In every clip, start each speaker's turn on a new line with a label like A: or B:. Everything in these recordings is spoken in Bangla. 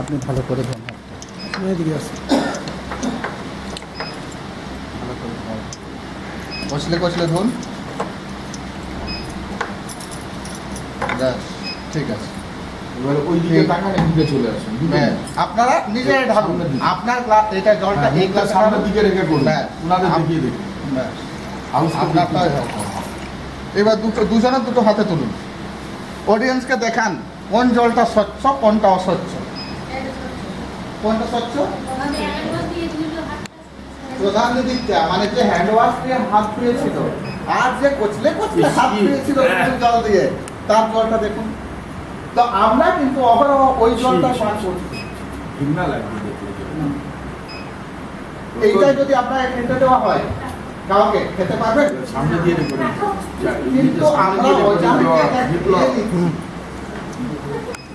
A: আপনি ভালো করে দেন। কষলে কষলে ধরুন ঠিক আছে।
B: এবার ওই চলে আসুন
A: আপনারা ঢাকুন আপনার এটা জলটা
B: দিকে রেখে করুন।
A: আপনার এবার দুটো দুজনের দুটো হাতে তুলুন। অডিয়েন্সকে দেখান কোন জলটা স্বচ্ছ কোনটা অস্বচ্ছ। কোনটা স্বচ্ছ? প্রধান দিকটা মানে যে হ্যান্ড ওয়াশ দিয়ে হাত ধুয়েছিল আর যে কচলে কচলে হাত ধুয়েছিল জল দিয়ে তার জলটা দেখুন। তো আমরা কিন্তু অহরহ ওই জলটা পান করছি।
B: ঘৃণা
A: যদি আপনার খেতে দেওয়া হয় কাউকে খেতে পারবেন? কিন্তু আমরা অজান্তে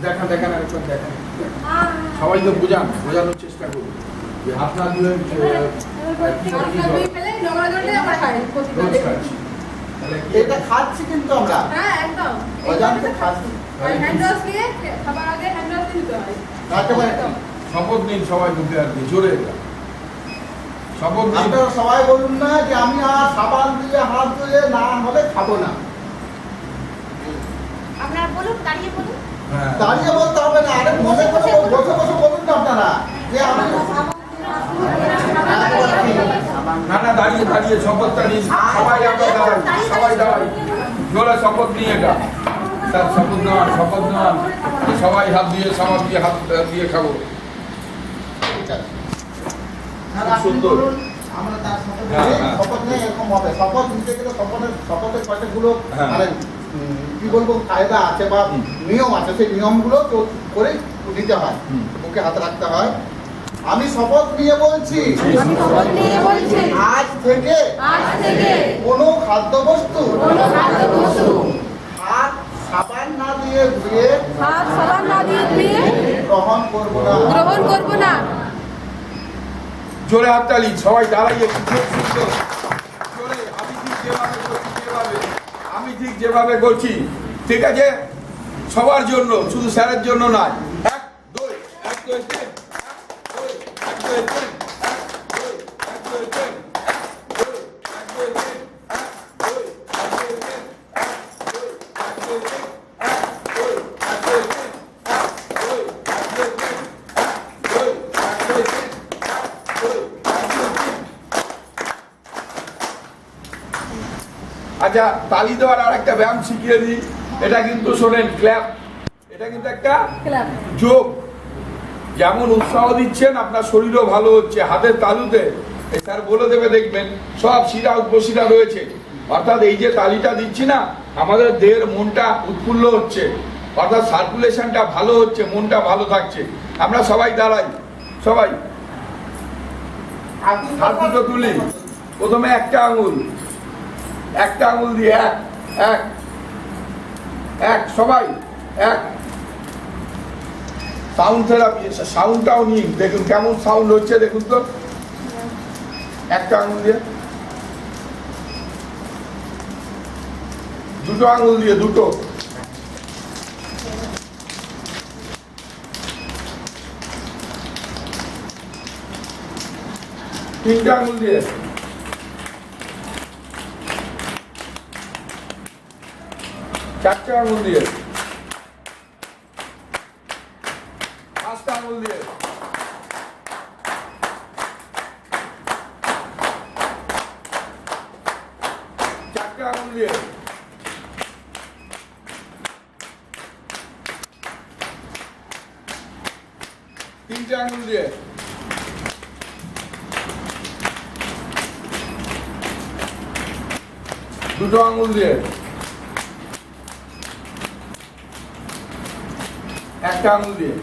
B: দেখেন দেখেন দেখেন। সবাইকে বোঝান বোঝানোর চেষ্টা করুন। যে আপনার
A: এটা খাচ্ছি কিন্তু আমরা। হ্যাঁ একদম। খাচ্ছি।
B: শপথ নিন সবাই ঢুকে জোরে শপথ
A: আপনারা সবাই বলুন না যে আমি আর সাবান দিয়ে হাত ধুয়ে না হলে খাব না।
C: আপনারা বলুন দাঁড়িয়ে বলুন।
B: হ্যাঁ।
A: দাঁড়িয়ে বলতে হবে না। আরে মনে করে বসে বসে বলুন না আপনারা। যে আমি
B: সবাই আমরা দাঁড়াই হাত দিয়ে সবার দিয়ে হাত দিয়ে সুন্দর।
A: আমরা তার
B: হ্যাঁ, হ্যাঁ।
A: নেই এরকম হবে। শপথ নিতে গেলে শপথের শপথের কয়টা গুলো কি বলব কায়দা আছে বা নিয়ম আছে সেই নিয়মগুলো করে দিতে হয়। ওকে হাতে রাখতে হয়। আমি শপথ নিয়ে বলছি। আজ থেকে কোনো খাদ্যবস্তু হাত সাবান
C: হাত সাবান
B: জোরে হাততালি সবাই দাঁড়াইয়ে খুব সুন্দর। ঠিক যেভাবে করছি ঠিক আছে? সবার জন্য, শুধু স্যারের জন্য নয়। এক, দুই এক, দুই, তিন, এক, দুই এক, দুই, তিন, এক, দুই এক, দুই, তিন আচ্ছা তালি দেওয়ার আর একটা ব্যায়াম শিখিয়ে দিই। এটা কিন্তু শোনেন ক্ল্যাপ। এটা কিন্তু একটা যোগ। যেমন উৎসাহ দিচ্ছেন আপনার শরীরও ভালো হচ্ছে হাতের তালুতে। স্যার বলে দেবে দেখবেন সব শিরা উপশিরা রয়েছে। অর্থাৎ এই যে তালিটা দিচ্ছি না আমাদের দেহের মনটা উৎফুল্ল হচ্ছে। অর্থাৎ সার্কুলেশনটা ভালো হচ্ছে মনটা ভালো থাকছে। আমরা সবাই দাঁড়াই সবাই। হাত দুটো তুলি। প্রথমে একটা আঙুল। একটা আঙুল দিয়ে এক এক এক, সবাই, এক। সাউন্ড থেরাপি সাউন্ডটাও নিন, দেখুন কেমন সাউন্ড হচ্ছে, দেখুন তো। একটা আঙুল দিয়ে। দুটো আঙুল দিয়ে, দুটো। তিনটা আঙুল দিয়ে। চারটে আঙুল দিয়ে পাঁচটা আঙুল দিয়ে চারটে আঙুল দিয়ে তিনটে আঙুল দিয়ে দুটো আঙুল দিয়ে একটা আঙুল দিয়ে।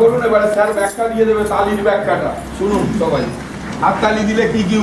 B: বলুন এবারে স্যার ব্যাখ্যা দিয়ে দেবে, তালির ব্যাখ্যাটা শুনুন সবাই। হাত তালি দিলে কি কি